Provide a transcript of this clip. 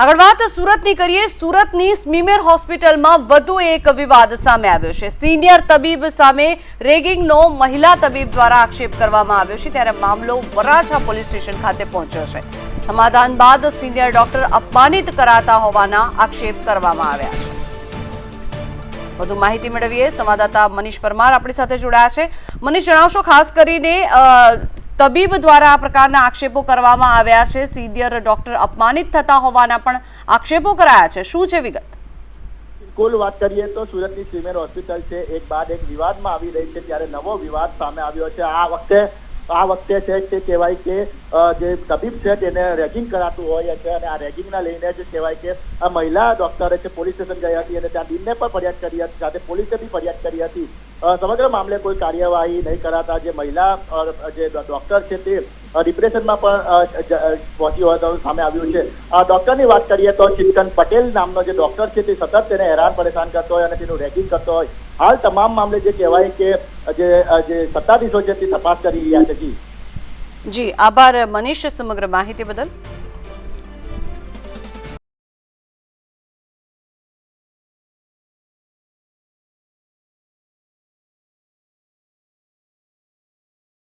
આગળ વાત સુરતની કરીએ. સુરતની સ્મીમેર હોસ્પિટલમાં વધુ એક વિવાદ સામે આવ્યો છે. સિનિયર તબીબ સામે રેગિંગનો મહિલા તબીબ દ્વારા આક્ષેપ કરવામાં આવ્યો છે ત્યારે મામલો વરાછા પોલીસ સ્ટેશન ખાતે પહોંચ્યો છે. સમાધાન બાદ સિનિયર ડોક્ટર અપમાનિત કરાતા હોવાના આક્ષેપ કરવામાં આવ્યા છે. વધુ માહિતી મેળવીએ. સંવાદદાતા મનીષ પરમાર આપણી સાથે જોડાયા છે. મનીષ, જણાવશો ખાસ કરીને તબીબ દ્વારા આ પ્રકારના આક્ષેપો કરવામાં આવ્યા છે. સિનિયર ડોક્ટર અપમાનિત થતા હોવાના પણ આક્ષેપો કરાયા છે. શું છે વિગત? કુલ વાત કરીએ તો સુરતની સિમેર હોસ્પિટલ છે. એક બાદ એક વિવાદમાં આવી રહી છે. ત્યારે નવો વિવાદ સામે આવ્યો છે. આ વખતે આ વખતે છે તે કહેવાય કે જે તબીબ છે તેને રેગિંગ કરાતું હોય છે અને આ રેગિંગના લઈને જ કહેવાય કે આ મહિલા ડોક્ટરે છે પોલીસ સ્ટેશન ગઈ હતી અને ત્યાં ડીનને પણ ફરિયાદ કરી હતી, સાથે પોલીસે બી ફરિયાદ કરી હતી. સમગ્ર મામલે કોઈ કાર્યવાહી નહીં કરાતા જે મહિલા જે ડોક્ટર છે તે ડિપ્રેશનમાં પણ પહોંચી હોવાનું સામે આવ્યું છે. ડોક્ટરની વાત કરીએ તો ચિંતન પટેલ નામનો જે ડોક્ટર છે, તે સતત તેને હેરાન પરેશાન કરતો હોય અને તેનું રેગિંગ કરતો હોય. હાલ તમામ મામલે જે કહેવાય કે જે જે સત્તાધીશો છે, તે તપાસ કરી રહ્યા છે. જી, આભાર મનીષ સમગ્ર માહિતી બદલ.